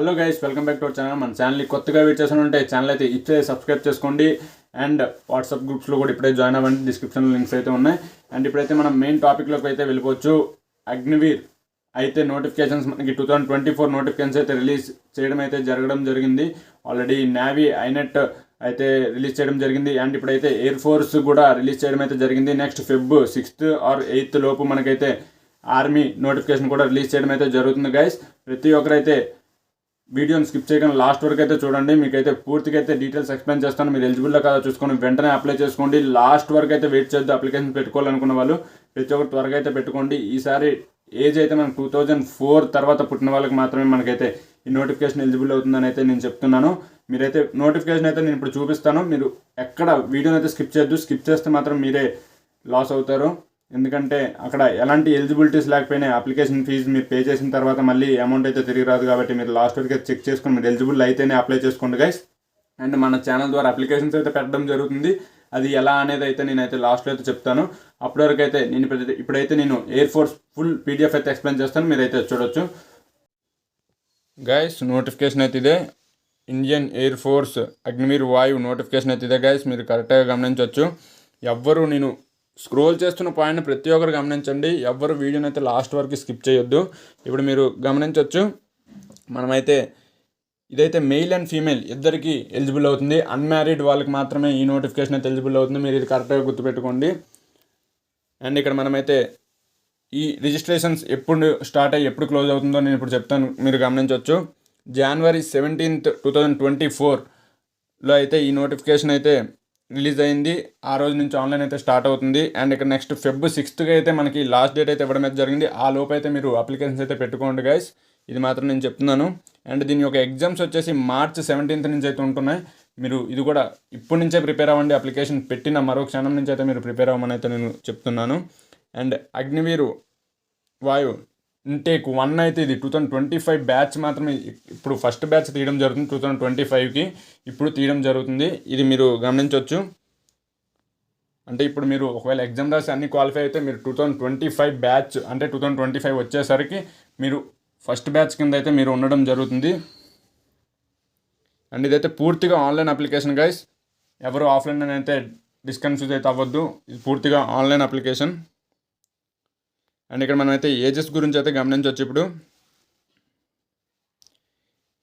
Hello guys welcome back to our channel మన channel కొత్తగా wait చేసిన ఉంటే ఛానల్ అయితే ఇప్పుడే సబ్స్క్రైబ్ చేసుకోండి. అండ్ వాట్సాప్ గ్రూప్స్లో కూడా ఇప్పుడే జాయిన్ అవ్వండి. డిస్క్రిప్షన్లో లింక్స్ అయితే ఉన్నాయి. అండ్ ఇప్పుడైతే మనం మెయిన్ టాపిక్లోకి అయితే వెళ్ళిపోవచ్చు. అగ్నివీర్ అయితే నోటిఫికేషన్స్ మనకి two thousand twenty four notifications అయితే రిలీజ్ చేయడం అయితే జరగడం జరిగింది. ఆల్రెడీ నావీ ఐనెట్ అయితే రిలీజ్ చేయడం జరిగింది. అండ్ ఇప్పుడైతే ఎయిర్ ఫోర్స్ కూడా రిలీజ్ చేయడం అయితే జరిగింది. Next Feb sixth or eighth లోపు మనకైతే ఆర్మీ నోటిఫికేషన్ కూడా రిలీజ్ చేయడం అయితే జరుగుతుంది గైస్ ప్రతి ఒక్కరైతే వీడియోని స్కిప్ చేయకుండా లాస్ట్ వరకు అయితే చూడండి. మీకైతే పూర్తిగా అయితే డీటెయిల్స్ ఎక్స్ప్లెయిన్ చేస్తాను. మీరు ఎలిజిబుల్ కదా చూసుకొని వెంటనే అప్లై చేసుకోండి. లాస్ట్ వరకు అయితే వెయిట్ చేద్దాం. అప్లికేషన్ పెట్టుకోవాలనుకున్న వాళ్ళు ప్రతి ఒక్కరు త్వరగా అయితే పెట్టుకోండి. ఈసారి ఏజ్ అయితే మనకు టూ థౌజండ్ ఫోర్ తర్వాత పుట్టిన వాళ్ళకి మాత్రమే మనకైతే ఈ నోటిఫికేషన్ ఎలిజిబుల్ అవుతుందని అయితే నేను చెప్తున్నాను. మీరైతే నోటిఫికేషన్ అయితే నేను ఇప్పుడు చూపిస్తాను. మీరు ఎక్కడ వీడియోని అయితే స్కిప్ చేయొద్దు. స్కిప్ చేస్తే మాత్రం మీరే లాస్ అవుతారు. ఎందుకంటే అక్కడ ఎలాంటి ఎలిజిబిలిటీస్ లేకపోయినా అప్లికేషన్ ఫీజు మీరు పే చేసిన తర్వాత మళ్ళీ అమౌంట్ అయితే తిరిగి రాదు కాబట్టి మీరు లాస్ట్ వరకు చెక్ చేసుకుని మీరు ఎలిజిబుల్ అయితేనే అప్లై చేసుకోండి గైస్ అండ్ మన ఛానల్ ద్వారా అప్లికేషన్స్ అయితే పెట్టడం జరుగుతుంది. అది ఎలా అనేది అయితే నేనైతే లాస్ట్లో అయితే చెప్తాను. అప్పటి వరకు అయితే నేను ఇప్పుడైతే నేను ఎయిర్ ఫోర్స్ ఫుల్ పీడిఎఫ్ అయితే ఎక్స్ప్లెయిన్ చేస్తాను. మీరైతే చూడొచ్చు. గైస్ నోటిఫికేషన్ అయితే ఇదే. ఇండియన్ ఎయిర్ ఫోర్స్ అగ్నివీర్ వాయు నోటిఫికేషన్ అయితే ఇదే గైస్ మీరు కరెక్ట్గా గమనించవచ్చు. ఎవ్వరూ నేను స్క్రోల్ చేస్తున్న పాయింట్ని ప్రతి ఒక్కరు గమనించండి. ఎవ్వరు వీడియోని అయితే లాస్ట్ వరకు స్కిప్ చేయొద్దు. ఇప్పుడు మీరు గమనించవచ్చు మనమైతే ఇదైతే మెయిల్ అండ్ ఫీమేల్ ఇద్దరికి ఎలిజిబుల్ అవుతుంది. అన్మ్యారీడ్ వాళ్ళకి మాత్రమే ఈ నోటిఫికేషన్ అయితే ఎలిజిబుల్ అవుతుంది. మీరు ఇది కరెక్ట్గా గుర్తుపెట్టుకోండి. అండ్ ఇక్కడ మనమైతే ఈ రిజిస్ట్రేషన్స్ ఎప్పుడు స్టార్ట్ అయ్యి ఎప్పుడు క్లోజ్ అవుతుందో నేను ఇప్పుడు చెప్తాను. మీరు గమనించవచ్చు January seventeenth two thousand twenty ఫోర్లో అయితే ఈ నోటిఫికేషన్ అయితే రిలీజ్ అయింది. ఆ రోజు నుంచి ఆన్లైన్ అయితే స్టార్ట్ అవుతుంది. అండ్ ఇక్కడ నెక్స్ట్ ఫెబ్ సిక్స్త్గా అయితే మనకి లాస్ట్ డేట్ అయితే ఇవ్వడం అయితే జరిగింది. ఆ లోపు అయితే మీరు అప్లికేషన్స్ అయితే పెట్టుకోండి గైస్ ఇది మాత్రం నేను చెప్తున్నాను. అండ్ దీని యొక్క ఎగ్జామ్స్ వచ్చేసి మార్చ్ సెవెంటీన్త్ నుంచి అయితే ఉంటున్నాయి. మీరు ఇది కూడా ఇప్పటి నుంచే ప్రిపేర్ అవ్వండి. అప్లికేషన్ పెట్టిన మరో క్షణం నుంచి అయితే మీరు ప్రిపేర్ అవ్వమని అయితే నేను చెప్తున్నాను. అండ్ అగ్నివీరు వాయు ఇంటేక్ వన్ అయితే ఇది two thousand twenty five batch మాత్రమే ఇప్పుడు ఫస్ట్ బ్యాచ్ తీయడం జరుగుతుంది టూ థౌజండ్ ట్వంటీ ఫైవ్కి ఇప్పుడు తీయడం జరుగుతుంది. ఇది మీరు గమనించవచ్చు అంటే ఇప్పుడు మీరు ఒకవేళ ఎగ్జామ్ రాసి అన్ని క్వాలిఫై అయితే మీరు two thousand twenty five batch అంటే టూ థౌజండ్ ట్వంటీ ఫైవ్ వచ్చేసరికి మీరు ఫస్ట్ బ్యాచ్ కింద అయితే మీరు ఉండడం జరుగుతుంది. అండ్ ఇదైతే పూర్తిగా ఆన్లైన్ అప్లికేషన్ గైస్ ఎవరు ఆఫ్లైన్ అయితే డిస్కన్ఫ్యూజ్ అయితే అవ్వద్దు. ఇది పూర్తిగా ఆన్లైన్ అప్లికేషన్ అండ్ ఇక్కడ మనమైతే ఏజెస్ గురించి అయితే గమనించవచ్చు ఇప్పుడు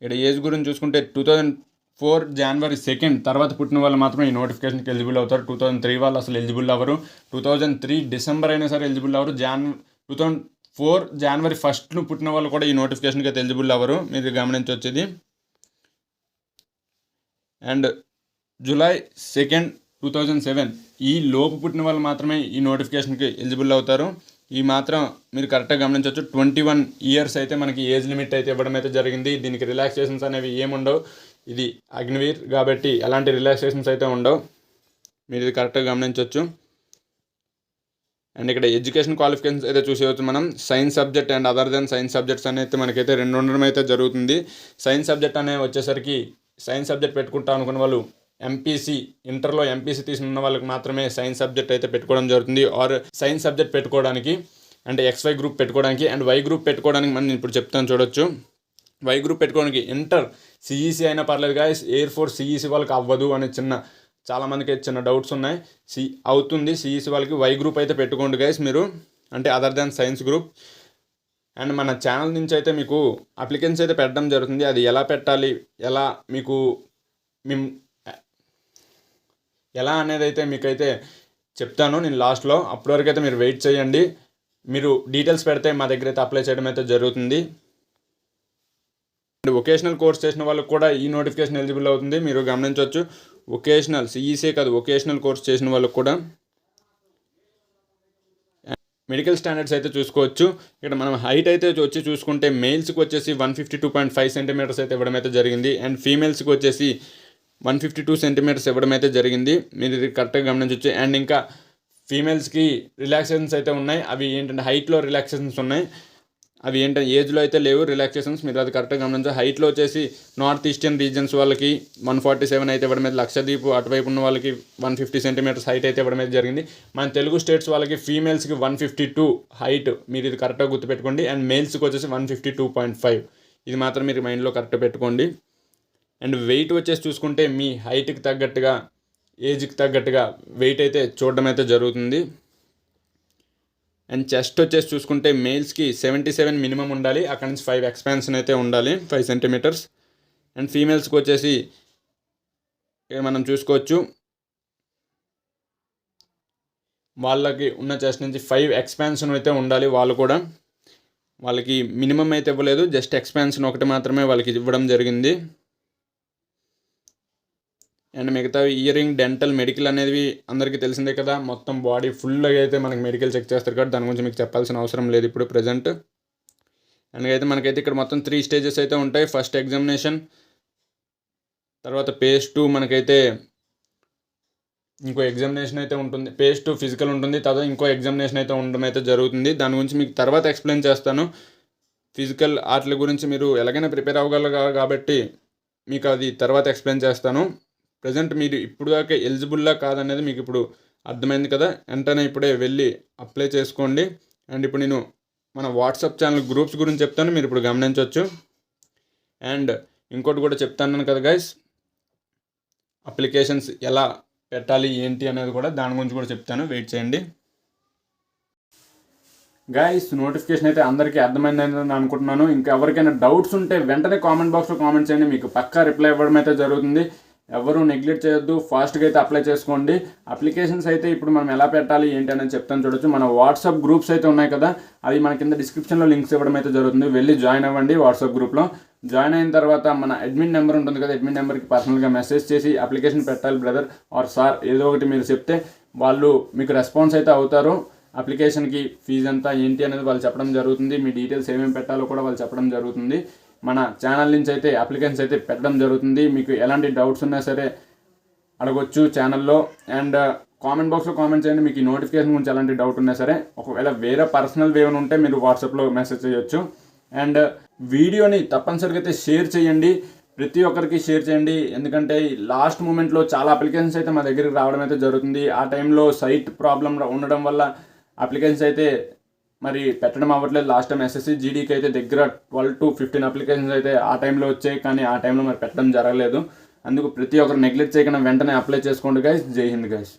ఇక్కడ ఏజ్ గురించి చూసుకుంటే two thousand four January second తర్వాత పుట్టిన వాళ్ళు మాత్రమే ఈ నోటిఫికేషన్కి ఎలిజిబుల్ అవుతారు. టూ థౌజండ్ త్రీ వాళ్ళు అసలు ఎలిజిబుల్ అవ్వరు. టూ థౌజండ్ త్రీ డిసెంబర్ అయినా సరే ఎలిజిబుల్ అవ్వరు. Jan two thousand four January ఫస్ట్ను పుట్టిన వాళ్ళు కూడా ఈ నోటిఫికేషన్కి అయితే ఎలిజిబుల్ అవ్వరు. మీరు గమనించవచ్చు and July second two thousand seven ఈ లోపు పుట్టిన వాళ్ళు మాత్రమే ఈ నోటిఫికేషన్కి ఎలిజిబుల్ అవుతారు. ఈ మాత్రం మీరు కరెక్ట్గా గమనించవచ్చు. ట్వంటీ వన్ ఇయర్స్ అయితే మనకి ఏజ్ లిమిట్ అయితే ఇవ్వడం అయితే జరిగింది. దీనికి రిలాక్సేషన్స్ అనేవి ఏముండవు. ఇది అగ్నివీర్ కాబట్టి ఎలాంటి రిలాక్సేషన్స్ అయితే ఉండవు. మీరు ఇది కరెక్ట్గా గమనించవచ్చు. అండ్ ఇక్కడ ఎడ్యుకేషన్ క్వాలిఫికేషన్స్ అయితే చూసేవచ్చు మనం. Science subject and other than science subjects అనేది మనకైతే రెండు ఉండడం అయితే జరుగుతుంది. సైన్స్ సబ్జెక్ట్ అనే వచ్చేసరికి సైన్స్ సబ్జెక్ట్ పెట్టుకుంటా అనుకున్న వాళ్ళు ఎంపీసీ ఇంటర్లో ఎంపీసీ తీసుకున్న వాళ్ళకి మాత్రమే సైన్స్ సబ్జెక్ట్ అయితే పెట్టుకోవడం జరుగుతుంది. ఆర్ సైన్స్ సబ్జెక్ట్ పెట్టుకోవడానికి అంటే ఎక్స్వై గ్రూప్ పెట్టుకోవడానికి అండ్ వై గ్రూప్ పెట్టుకోవడానికి మనం ఇప్పుడు చెప్తాను చూడొచ్చు. వై గ్రూప్ పెట్టుకోవడానికి ఇంటర్ సిఈసీ అయినా పర్లేదు గాయస్ ఎయిర్ ఫోర్స్ సిఈసీ వాళ్ళకి అవ్వదు అనే చిన్న చాలామందికి అయితే చిన్న డౌట్స్ ఉన్నాయి. సి అవుతుంది సిఈసీ వాళ్ళకి వై గ్రూప్ అయితే పెట్టుకోండి గైస్ మీరు. అంటే other than science group and మన ఛానల్ నుంచి అయితే మీకు అప్లికెన్స్ అయితే పెట్టడం జరుగుతుంది. అది ఎలా పెట్టాలి? ఎలా మీకు మేము ఎలా అనేది అయితే మీకైతే చెప్తాను నేను లాస్ట్లో అప్పటి వరకు అయితే మీరు వెయిట్ చేయండి. మీరు డీటెయిల్స్ పెడితే మా దగ్గర అయితే అప్లై చేయడం అయితే జరుగుతుంది. అండ్ వొకేషనల్ కోర్స్ చేసిన వాళ్ళకి కూడా ఈ నోటిఫికేషన్ ఎలిజిబుల్ అవుతుంది. మీరు గమనించవచ్చు వొకేషనల్ సిఈసీ కాదు వొకేషనల్ కోర్స్ చేసిన వాళ్ళకి కూడా. మెడికల్ స్టాండర్డ్స్ అయితే చూసుకోవచ్చు. ఇక్కడ మనం హైట్ అయితే వచ్చి చూసుకుంటే మేల్స్కి వచ్చేసి one fifty two point five centimetres అయితే ఇవ్వడం అయితే జరిగింది. అండ్ ఫీమేల్స్కి వచ్చేసి వన్ ఫిఫ్టీ టూ సెంటీమీటర్స్ ఇవ్వడం అయితే జరిగింది. మీరు ఇది కరెక్ట్గా గమనించవచ్చు అండ్ ఇంకా ఫీమేల్స్కి రిలాక్సేషన్స్ అయితే ఉన్నాయి. అవి ఏంటంటే హైట్లో రిలాక్సేషన్స్ ఉన్నాయి. అవి ఏంటంటే ఏజ్లో అయితే లేవు. రిలాక్సేషన్స్ మీరు అది కరెక్ట్గా గమనించాలి హైట్లో వచ్చేసి నార్త్ ఈస్టర్న్ రీజన్స్ వాళ్ళకి వన్ ఫార్టీ సెవెన్ అయితే ఇవ్వడం అయితే లక్షద్వీప్ అటువైపు ఉన్న వాళ్ళకి వన్ ఫిఫ్టీ సెంటీమీటర్స్ హైట్ అయితే ఇవ్వడం అయితే జరిగింది. మన తెలుగు స్టేట్స్ వాళ్ళకి ఫీమేల్స్కి వన్ ఫిఫ్టీ టూ హైట్ మీరు ఇది కరెక్ట్గా గుర్తుపెట్టుకోండి. అండ్ మేల్స్కి వచ్చేసి one fifty two point five. ఇది మాత్రం మీరు మైండ్లో కరెక్ట్ పెట్టుకోండి. అండ్ వెయిట్ వచ్చేసి చూసుకుంటే మీ హైట్కి తగ్గట్టుగా ఏజ్కి తగ్గట్టుగా వెయిట్ అయితే చూడడం అయితే జరుగుతుంది. అండ్ చెస్ట్ వచ్చేసి చూసుకుంటే మేల్స్కి సెవెంటీ సెవెన్ మినిమం ఉండాలి. అక్కడ నుంచి ఫైవ్ ఎక్స్పాన్షన్ అయితే ఉండాలి ఫైవ్ సెంటీమీటర్స్. అండ్ ఫీమేల్స్కి వచ్చేసి మనం చూసుకోవచ్చు. వాళ్ళకి ఉన్న చెస్ట్ నుంచి ఫైవ్ ఎక్స్పాన్షన్ అయితే ఉండాలి వాళ్ళు కూడా. వాళ్ళకి మినిమం అయితే ఇవ్వలేదు జస్ట్ ఎక్స్పాన్షన్ ఒకటి మాత్రమే వాళ్ళకి ఇవ్వడం జరిగింది. అండ్ మిగతా ఇయరింగ్ డెంటల్ మెడికల్ అనేవి అందరికీ తెలిసిందే కదా. మొత్తం బాడీ ఫుల్గా అయితే మనకి మెడికల్ చెక్ చేస్తారు కాబట్టి దాని గురించి మీకు చెప్పాల్సిన అవసరం లేదు ఇప్పుడు ప్రజెంట్ అండ్ అయితే మనకైతే ఇక్కడ మొత్తం త్రీ స్టేజెస్ అయితే ఉంటాయి. ఫస్ట్ ఎగ్జామినేషన్ తర్వాత పేజ్ టూ మనకైతే ఇంకో ఎగ్జామినేషన్ అయితే ఉంటుంది. పేజ్ టూ ఫిజికల్ ఉంటుంది. తర్వాత ఇంకో ఎగ్జామినేషన్ అయితే ఉండడం అయితే జరుగుతుంది. దాని గురించి మీకు తర్వాత ఎక్స్ప్లెయిన్ చేస్తాను. ఫిజికల్ ఆటల గురించి మీరు ఎలాగైనా ప్రిపేర్ అవ్వగలరు కాబట్టి మీకు అది తర్వాత ఎక్స్ప్లెయిన్ చేస్తాను. ప్రజెంట్ మీరు ఇప్పుడు దాకా ఎలిజిబుల్లా కాదనేది మీకు ఇప్పుడు అర్థమైంది కదా. వెంటనే ఇప్పుడే వెళ్ళి అప్లై చేసుకోండి. అండ్ ఇప్పుడు నేను మన వాట్సాప్ ఛానల్ గ్రూప్స్ గురించి చెప్తాను. మీరు ఇప్పుడు గమనించవచ్చు అండ్ ఇంకోటి కూడా చెప్తాను కదా గైస్ అప్లికేషన్స్ ఎలా పెట్టాలి ఏంటి అనేది కూడా దాని గురించి కూడా చెప్తాను. వెయిట్ చేయండి. గైస్ నోటిఫికేషన్ అయితే అందరికీ అర్థమైందని నేను అనుకుంటున్నాను. ఇంకా ఎవరికైనా డౌట్స్ ఉంటే వెంటనే కామెంట్ బాక్స్లో కామెంట్ చేయండి. మీకు పక్కా రిప్లై ఇవ్వడం అయితే జరుగుతుంది. ఎవరు నెగ్లెక్ట్ చేయొద్దు ఫాస్ట్గా అయితే అప్లై చేసుకోండి. అప్లికేషన్స్ అయితే ఇప్పుడు మనం ఎలా పెట్టాలి ఏంటి అనేది చెప్తాను చూడొచ్చు. మన వాట్సాప్ గ్రూప్స్ అయితే ఉన్నాయి కదా అవి మన కింద డిస్క్రిప్షన్లో లింక్స్ ఇవ్వడం అయితే జరుగుతుంది. వెళ్ళి జాయిన్ అవ్వండి వాట్సాప్ గ్రూప్లో జాయిన్ అయిన తర్వాత మన అడ్మిన్ నెంబర్ ఉంటుంది కదా అడ్మిన్ నెంబర్కి పర్సనల్గా మెసేజ్ చేసి అప్లికేషన్ పెట్టాలి బ్రదర్ ఆర్ సార్ ఏదో ఒకటి మీరు చెప్తే వాళ్ళు మీకు రెస్పాన్స్ అయితే అవుతారు. అప్లికేషన్కి ఫీజు ఎంత ఏంటి అనేది వాళ్ళు చెప్పడం జరుగుతుంది. మీ డీటెయిల్స్ ఏమేమి పెట్టాలో కూడా వాళ్ళు చెప్పడం జరుగుతుంది. మన ఛానల్ నుంచి అయితే అప్లికేషన్స్ అయితే పెట్టడం జరుగుతుంది. మీకు ఎలాంటి డౌట్స్ ఉన్నా సరే అడగొచ్చు ఛానల్లో అండ్ కామెంట్ బాక్స్లో కామెంట్ చేయండి. మీకు ఈ నోటిఫికేషన్ గురించి ఎలాంటి డౌట్ ఉన్నా సరే ఒకవేళ వేరే పర్సనల్ వేవన్ ఉంటే మీరు వాట్సాప్లో మెసేజ్ చేయొచ్చు. అండ్ uh, వీడియోని తప్పనిసరిగా అయితే షేర్ చేయండి. ప్రతి ఒక్కరికి షేర్ చేయండి. ఎందుకంటే లాస్ట్ మూమెంట్లో చాలా అప్లికేషన్స్ అయితే మా దగ్గరికి రావడం అయితే జరుగుతుంది. ఆ టైంలో సైట్ ప్రాబ్లం ఉండడం వల్ల అప్లికేషన్స్ అయితే మరి పెట్టడం అవ్వట్లేదు. లాస్ట్ టైం ఎస్ఎస్సి జీడీకి అయితే దగ్గర ట్వెల్వ్ టు ఫిఫ్టీన్ అప్లికేషన్స్ అయితే ఆ టైంలో వచ్చాయి. కానీ ఆ టైంలో మరి పెట్టడం జరగలేదు. అందుకు ప్రతి ఒక్కరు నెగ్లెక్ట్ చేయకుండా వెంటనే అప్లై చేసుకోండి గైస్ జై హింద్ గైస్